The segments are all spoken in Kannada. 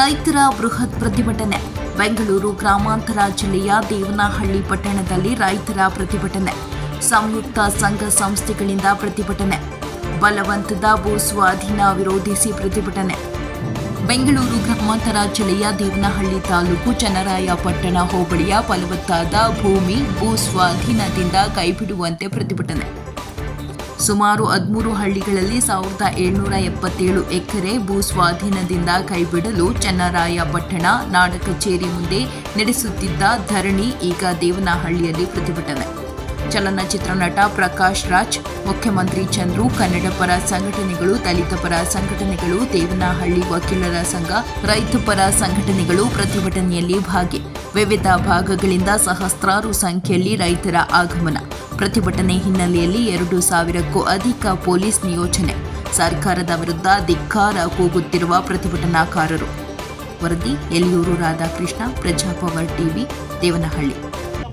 ರೈತರ ಬೃಹತ್ ಪ್ರತಿಭಟನೆ. ಬೆಂಗಳೂರು ಗ್ರಾಮಾಂತರ ಜಿಲ್ಲೆಯ ದೇವನಹಳ್ಳಿ ಪಟ್ಟಣದಲ್ಲಿ ರೈತರ ಪ್ರತಿಭಟನೆ. ಸಂಯುಕ್ತ ಸಂಘ ಸಂಸ್ಥೆಗಳಿಂದ ಪ್ರತಿಭಟನೆ. ಬಲವಂತದ ಭೂ ಸ್ವಾಧೀನ ವಿರೋಧಿಸಿ ಪ್ರತಿಭಟನೆ. ಬೆಂಗಳೂರು ಗ್ರಾಮಾಂತರ ಜಿಲ್ಲೆಯ ದೇವನಹಳ್ಳಿ ತಾಲೂಕು ಚನ್ನರಾಯಪಟ್ಟಣ ಹೋಬಳಿಯ ಫಲವತ್ತಾದ ಭೂಮಿ ಭೂ ಸ್ವಾಧೀನದಿಂದ ಕೈಬಿಡುವಂತೆ ಪ್ರತಿಭಟನೆ. ಸುಮಾರು ಹದಿಮೂರು ಹಳ್ಳಿಗಳಲ್ಲಿ ಸಾವಿರದ ಏಳ್ನೂರ ಎಪ್ಪತ್ತೇಳು ಎಕರೆ ಭೂ ಸ್ವಾಧೀನದಿಂದ ಕೈಬಿಡಲು ಚನ್ನರಾಯಪಟ್ಟಣ ನಾಡ ಕಚೇರಿ ಮುಂದೆ ನಡೆಸುತ್ತಿದ್ದ ಧರಣಿ ಈಗ ದೇವನಹಳ್ಳಿಯಲ್ಲಿ ಪ್ರತಿಭಟನೆ. ಚಲನಚಿತ್ರ ನಟ ಪ್ರಕಾಶ್ ರಾಜ್, ಮುಖ್ಯಮಂತ್ರಿ ಚಂದ್ರು ಕನ್ನಡ ಪರ ಸಂಘಟನೆಗಳು, ದಲಿತ ಪರ ಸಂಘಟನೆಗಳು, ದೇವನಹಳ್ಳಿ ವಕೀಲರ ಸಂಘ, ರೈತ ಪರ ಸಂಘಟನೆಗಳು ಪ್ರತಿಭಟನೆಯಲ್ಲಿ ಭಾಗಿ. ವಿವಿಧ ಭಾಗಗಳಿಂದ ಸಹಸ್ರಾರು ಸಂಖ್ಯೆಯಲ್ಲಿ ರೈತರ ಆಗಮನ. ಪ್ರತಿಭಟನೆ ಹಿನ್ನೆಲೆಯಲ್ಲಿ ಎರಡು ಸಾವಿರಕ್ಕೂ ಅಧಿಕ ಪೊಲೀಸ್ ನಿಯೋಜನೆ. ಸರ್ಕಾರದ ವಿರುದ್ಧ ಧಿಕ್ಕಾರ ಕೂಗುತ್ತಿರುವ ಪ್ರತಿಭಟನಾಕಾರರು. ವರದಿ ಎಲಿಯೂರು ರಾಧಾಕೃಷ್ಣ, ಪ್ರಜಾಪವರ್ ಟಿವಿ, ದೇವನಹಳ್ಳಿ.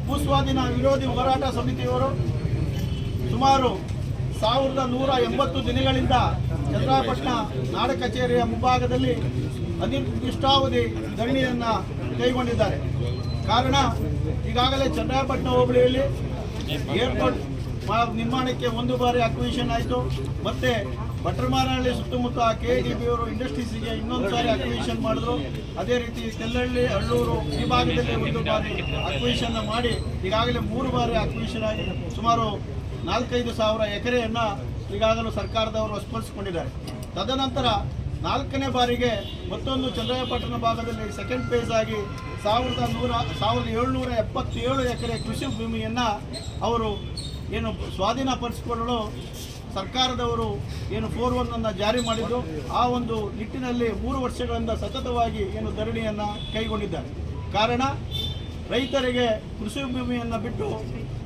ಭೂಸ್ವಾಧೀನ ವಿರೋಧಿ ಹೋರಾಟ ಸಮಿತಿಯವರು ಸುಮಾರು ಸಾವಿರದ ನೂರ ಎಂಬತ್ತು ದಿನಗಳಿಂದ ಚಂದ್ರಾಪಟ್ಟಣ ನಾಡ ಕಚೇರಿಯ ಮುಂಭಾಗದಲ್ಲಿ ಅನಿರ್ದಿಷ್ಟಾವಧಿ ಧರಣಿಯನ್ನು ಕೈಗೊಂಡಿದ್ದಾರೆ. ಕಾರಣ ಈಗಾಗಲೇ ಚಂದ್ರಾಪಟ್ಟಣ ಹೋಬಳಿಯಲ್ಲಿ ಏರ್ಪೋರ್ಟ್ ನಿರ್ಮಾಣಕ್ಕೆ ಒಂದು ಬಾರಿ ಅಕ್ವಿಷನ್ ಆಯಿತು. ಮತ್ತೆ ಭಟ್ರಮಾರಹಳ್ಳಿ ಸುತ್ತಮುತ್ತ ಕೆ ಡಿ ಬಿ ಅವರು ಇಂಡಸ್ಟ್ರೀಸಿಗೆ ಇನ್ನೊಂದು ಸಾರಿ ಅಕ್ವಿಷನ್ ಮಾಡಿದ್ರು. ಅದೇ ರೀತಿ ತೆಲ್ಲಹಳ್ಳಿ ಹಳ್ಳೂರು ಈ ಭಾಗದಲ್ಲಿ ಒಂದು ಬಾರಿ ಅಕ್ವಿಷನ್ ಮಾಡಿ ಈಗಾಗಲೇ ಮೂರು ಬಾರಿ ಅಕ್ವಿಷನ್ ಆಗಿ ಸುಮಾರು ನಾಲ್ಕೈದು ಸಾವಿರ ಎಕರೆಯನ್ನು ಈಗಾಗಲೂ ಸರ್ಕಾರದವರು ವಶಪಡಿಸಿಕೊಂಡಿದ್ದಾರೆ ತದನಂತರ ನಾಲ್ಕನೇ ಬಾರಿಗೆ ಮತ್ತೊಂದು ಚಂದ್ರಾಯಪಟ್ಟಣ ಭಾಗದಲ್ಲಿ ಸೆಕೆಂಡ್ ಫೇಸ್ ಆಗಿ ಸಾವಿರದ ನೂರ, ಸಾವಿರದ ಏಳ್ನೂರ ಎಪ್ಪತ್ತೇಳು ಎಕರೆ ಕೃಷಿ ಭೂಮಿಯನ್ನು ಅವರು ಏನು ಸ್ವಾಧೀನಪಡಿಸಿಕೊಳ್ಳಲು ಸರ್ಕಾರದವರು ಏನು ಫೋರ್ ಒನ್ ಅನ್ನು ಜಾರಿ ಮಾಡಿದ್ದು, ಆ ಒಂದು ನಿಟ್ಟಿನಲ್ಲಿ ಮೂರು ವರ್ಷಗಳಿಂದ ಸತತವಾಗಿ ಏನು ಧರಣಿಯನ್ನು ಕೈಗೊಂಡಿದ್ದಾರೆ. ಕಾರಣ, ರೈತರಿಗೆ ಕೃಷಿ ಭೂಮಿಯನ್ನು ಬಿಟ್ಟು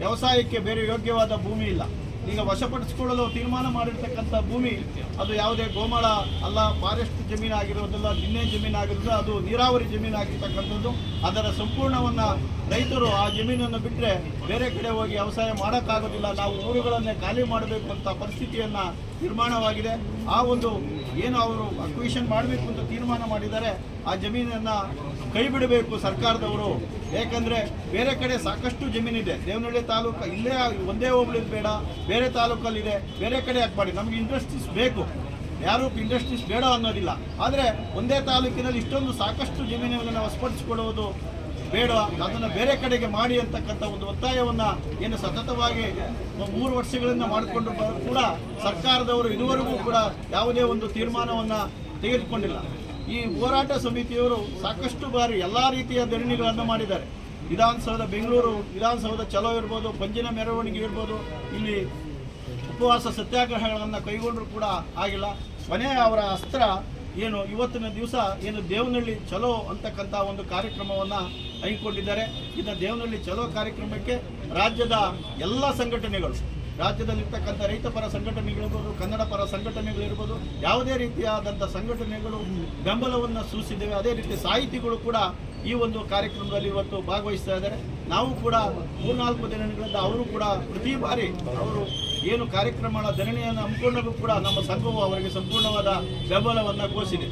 ವ್ಯವಸಾಯಕ್ಕೆ ಬೇರೆ ಯೋಗ್ಯವಾದ ಭೂಮಿ ಇಲ್ಲ. ಈಗ ವಶಪಡಿಸಿಕೊಳ್ಳಲು ತೀರ್ಮಾನ ಮಾಡಿರ್ತಕ್ಕಂಥ ಭೂಮಿ, ಅದು ಯಾವುದೇ ಗೋಮಾಳ ಅಲ್ಲ ಫಾರೆಸ್ಟ್ ಜಮೀನು ಆಗಿರೋದಿಲ್ಲ ನಿನ್ನೆ ಜಮೀನು ಆಗಿರೋದಿಲ್ಲ, ಅದು ನೀರಾವರಿ ಜಮೀನು ಆಗಿರ್ತಕ್ಕಂಥದ್ದು. ಅದರ ಸಂಪೂರ್ಣವನ್ನು ರೈತರು ಆ ಜಮೀನನ್ನು ಬಿಟ್ಟರೆ ಬೇರೆ ಕಡೆ ಹೋಗಿ ವ್ಯವಸಾಯ ಮಾಡೋಕ್ಕಾಗೋದಿಲ್ಲ. ನಾವು ಊರುಗಳನ್ನೇ ಖಾಲಿ ಮಾಡಬೇಕು ಅಂತ ಪರಿಸ್ಥಿತಿಯನ್ನು ನಿರ್ಮಾಣವಾಗಿದೆ. ಆ ಒಂದು ಏನು ಅವರು ಅಕ್ವಿಷನ್ ಮಾಡಬೇಕು ಅಂತ ತೀರ್ಮಾನ ಮಾಡಿದ್ದಾರೆ, ಆ ಜಮೀನನ್ನು ಕೈ ಬಿಡಬೇಕು ಸರ್ಕಾರದವರು. ಯಾಕಂದರೆ ಬೇರೆ ಕಡೆ ಸಾಕಷ್ಟು ಜಮೀನಿದೆ. ದೇವನಹಳ್ಳಿ ತಾಲೂಕು ಇಲ್ಲೇ ಒಂದೇ ಹೋಬಳಿ ಬೇಡ, ಬೇರೆ ತಾಲೂಕಲ್ಲಿದೆ, ಬೇರೆ ಕಡೆ ಯಾಕೆ ಮಾಡಿ? ನಮಗೆ ಇಂಡಸ್ಟ್ರೀಸ್ ಬೇಕು. ಯಾರು ಇಂಡಸ್ಟ್ರೀಸ್ ಬೇಡ ಅನ್ನೋದಿಲ್ಲ. ಆದರೆ ಒಂದೇ ತಾಲೂಕಿನಲ್ಲಿ ಇಷ್ಟೊಂದು ಸಾಕಷ್ಟು ಜಮೀನುಗಳನ್ನು ವಶಪಡಿಸಿಕೊಳ್ಳುವುದು ಬೇಡ. ಅದನ್ನು ಬೇರೆ ಕಡೆಗೆ ಮಾಡಿ ಅಂತಕ್ಕಂಥ ಒಂದು ಒತ್ತಾಯವನ್ನು ಏನು ಸತತವಾಗಿ ಮೂರು ವರ್ಷಗಳಿಂದ ಮಾಡಿಕೊಂಡು ಕೂಡ ಸರ್ಕಾರದವರು ಇದುವರೆಗೂ ಕೂಡ ಯಾವುದೇ ಒಂದು ತೀರ್ಮಾನವನ್ನು ತೆಗೆದುಕೊಂಡಿಲ್ಲ. ಈ ಹೋರಾಟ ಸಮಿತಿಯವರು ಸಾಕಷ್ಟು ಬಾರಿ ಎಲ್ಲ ರೀತಿಯ ಧರಣಿಗಳನ್ನು ಮಾಡಿದ್ದಾರೆ. ವಿಧಾನಸೌಧ ಬೆಂಗಳೂರು, ವಿಧಾನಸೌಧ ಚಲೋ ಇರ್ಬೋದು, ಪಂಜಿನ ಮೆರವಣಿಗೆ ಇರ್ಬೋದು, ಇಲ್ಲಿ ಉಪವಾಸ ಸತ್ಯಾಗ್ರಹಗಳನ್ನು ಕೈಗೊಂಡರೂ ಕೂಡ ಆಗಿಲ್ಲ. ಮನೆ ಅವರ ಅಸ್ತ್ರ ಏನು ಇವತ್ತಿನ ದಿವಸ ಏನು ದೇವನಹಳ್ಳಿ ಚಲೋ ಅಂತಕ್ಕಂಥ ಒಂದು ಕಾರ್ಯಕ್ರಮವನ್ನು ಹಮ್ಮಿಕೊಂಡಿದ್ದಾರೆ ಇನ್ನು ದೇವನಹಳ್ಳಿ ಚಲೋ ಕಾರ್ಯಕ್ರಮಕ್ಕೆ ರಾಜ್ಯದ ಎಲ್ಲ ಸಂಘಟನೆಗಳು ರಾಜ್ಯದಲ್ಲಿರ್ತಕ್ಕಂಥ ರೈತ ಪರ ಸಂಘಟನೆಗಳಿರ್ಬೋದು, ಕನ್ನಡ ಪರ ಸಂಘಟನೆಗಳಿರ್ಬೋದು, ಯಾವುದೇ ರೀತಿಯಾದಂಥ ಸಂಘಟನೆಗಳು ಬೆಂಬಲವನ್ನು ಸೂಚಿಸಿದ್ದೇವೆ. ಅದೇ ರೀತಿ ಸಾಹಿತಿಗಳು ಕೂಡ ಈ ಒಂದು ಕಾರ್ಯಕ್ರಮದಲ್ಲಿ ಇವತ್ತು ಭಾಗವಹಿಸ್ತಾ ಇದ್ದಾರೆ. ನಾವು ಕೂಡ ಮೂರ್ನಾಲ್ಕು ದಿನಗಳಿಂದ ಅವರು ಕೂಡ ಪ್ರತಿ ಬಾರಿ ಅವರು ಏನು ಕಾರ್ಯಕ್ರಮಗಳ ಧರಣಿಯನ್ನು ಹಮ್ಮಿಕೊಂಡಾಗೂ ಕೂಡ ನಮ್ಮ ಸಂಘವು ಅವರಿಗೆ ಸಂಪೂರ್ಣವಾದ ಬೆಂಬಲವನ್ನು ಘೋಷಿಸಿದೆ.